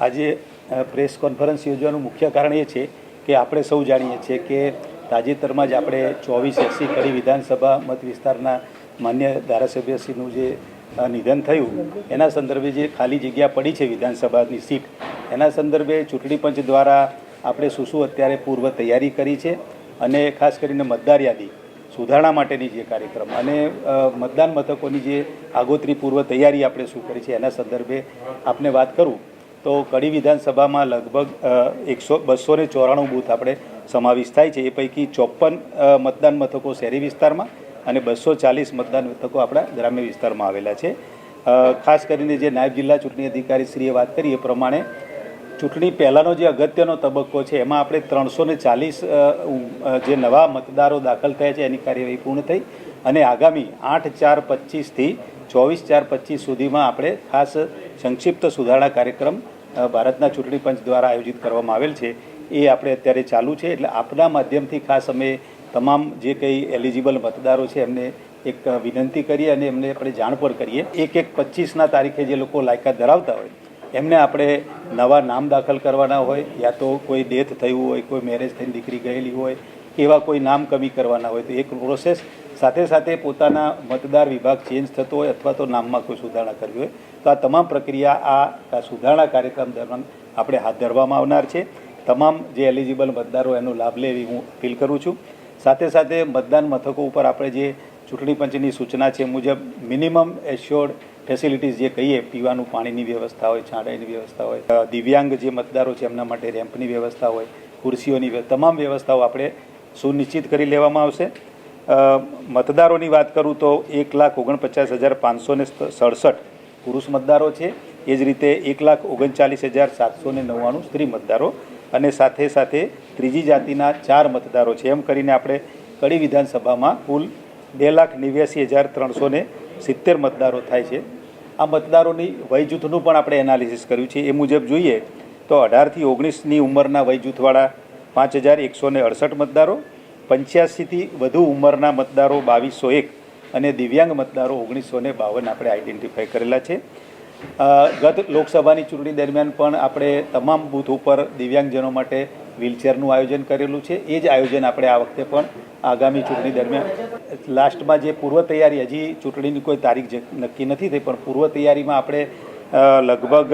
આજે press conference યોજવાનું મુખ્ય કારણ એ છે કે આપણે સૌ જાણીએ છીએ કે તાજેતરમાં જ આપણે ચોવીસ એસી કડી વિધાનસભા મત વિસ્તારના માન્ય ધારાસભ્યશ્રીનું જે નિધન થયું, એના સંદર્ભે જે ખાલી જગ્યા પડી છે વિધાનસભાની સીટ, એના સંદર્ભે ચૂંટણી પંચ દ્વારા આપણે શું શું અત્યારે પૂર્વ તૈયારી કરી છે અને ખાસ કરીને મતદાર યાદી સુધારણા માટેની જે કાર્યક્રમ અને મતદાન મથકોની જે આગોતરી પૂર્વ તૈયારી આપણે શું કરી છે એના સંદર્ભે આપને વાત કરું. તો કડી વિધાનસભામાં લગભગ એકસો, બસો ને ચોરાણું બૂથ આપણે સમાવેશ થાય છે. એ પૈકી ચોપન મતદાન મથકો શહેરી વિસ્તારમાં અને બસો ચાલીસ મતદાન મથકો આપણા ગ્રામ્ય વિસ્તારમાં આવેલા છે. ખાસ કરીને જે નાયબ જિલ્લા ચૂંટણી અધિકારી શ્રીએ વાત કરી એ પ્રમાણે ચૂંટણી પહેલાંનો જે અગત્યનો તબક્કો છે, એમાં આપણે ત્રણસો ને ચાલીસ જે નવા મતદારો દાખલ થયા છે, એની કાર્યવાહી પૂર્ણ થઈ અને આગામી આઠ ચાર પચીસથી ચોવીસ ચાર પચીસ સુધીમાં આપણે ખાસ સંક્ષિપ્ત સુધારણા કાર્યક્રમ ભારતના ચૂંટણી પંચ દ્વારા આયોજિત કરવામાં આવેલ છે. એ આપણે અત્યારે ચાલુ છે, એટલે આપના માધ્યમથી ખાસ અમે તમામ જે કંઈ એલિજિબલ મતદારો છે, એમને એક વિનંતી કરીએ અને એમને આપણે જાણ પણ કરીએ. એક એક પચીસના તારીખે જે લોકો લાયકાત ધરાવતા હોય, એમને આપણે નવા નામ દાખલ કરવાના હોય, યા તો કોઈ ડેથ થયું હોય, કોઈ મેરેજ થઈને દીકરી ગયેલી હોય એવા કોઈ નામ કમી કરવાના હોય તો એક પ્રોસેસ સાથે સાથે પોતાના મતદાર વિભાગ ચેન્જ થતો હોય અથવા તો નામમાં કોઈ સુધારણા કરવી હોય તો આ તમામ પ્રક્રિયા આ સુધારણા કાર્યક્રમ દરમિયાન આપણે હાથ ધરવામાં આવનાર છે. તમામ જે એલિજિબલ મતદારો એનો લાભ લે એવી હું અપીલ કરું છું. સાથે સાથે મતદાન મથકો ઉપર આપણે જે ચૂંટણી પંચની સૂચના છે મુજબ મિનિમમ એશ્યોર્ડ ફેસિલિટીઝ જે કહીએ, પીવાનું પાણીની વ્યવસ્થા હોય છાંડાઈની વ્યવસ્થા હોય દિવ્યાંગ જે મતદારો છે એમના માટે રેમ્પની વ્યવસ્થા હોય, ખુરશીઓની તમામ વ્યવસ્થાઓ આપણે સુનિશ્ચિત કરી લેવામાં આવશે. મતદારોની વાત કરું તો એક લાખ ઓગણપચાસ હજાર પાંચસો ને સડસઠ પુરુષ મતદારો છે. એ જ રીતે એક લાખ ઓગણચાલીસ હજાર સાતસો ને નવ્વાણું સ્ત્રી મતદારો અને સાથે સાથે ત્રીજી જાતિના ચાર મતદારો છે. એમ કરીને આપણે કડી વિધાનસભામાં કુલ બે લાખ નેવ્યાસી હજાર ત્રણસો ને સિત્તેર મતદારો થાય છે. આ મતદારોની વય જૂથનું પણ આપણે એનાલિસિસ કર્યું છે. એ મુજબ જોઈએ તો અઢારથી ઓગણીસની ઉંમરના વય જૂથવાળા પાંચ હજાર એકસો ને અડસઠ મતદારો, પંચ્યાસીથી વધુ ઉંમરના મતદારો બાવીસો એક અને દિવ્યાંગ મતદારો ઓગણીસો ને બાવન આપણે આઈડેન્ટિફાઈ કરેલા છે. ગત લોકસભાની ચૂંટણી દરમિયાન પણ આપણે તમામ બૂથ ઉપર દિવ્યાંગજનો માટે વ્હીલચેરનું આયોજન કરેલું છે. એ જ આયોજન આપણે આ વખતે પણ આગામી ચૂંટણી દરમિયાન, લાસ્ટમાં જે પૂર્વ તૈયારી, હજી ચૂંટણીની કોઈ તારીખ નક્કી નથી થઈ, પણ પૂર્વ તૈયારીમાં આપણે લગભગ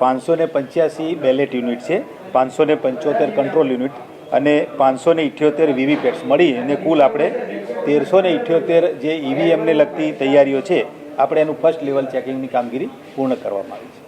પાંચસો ને પંચ્યાસી બેલેટ યુનિટ છે. પાંચસો ને પંચોતેર કંટ્રોલ યુનિટ અને પાંચસો ને ઇઠ્યોતેર વીવીપેટ્સ મળી અને કુલ આપણે તેરસો ને ઇઠ્યોતેર જે ઈવીએમને લગતી તૈયારીઓ છે, આપણે એનું ફર્સ્ટ લેવલ ચેકિંગની કામગીરી પૂર્ણ કરવામાં આવી છે.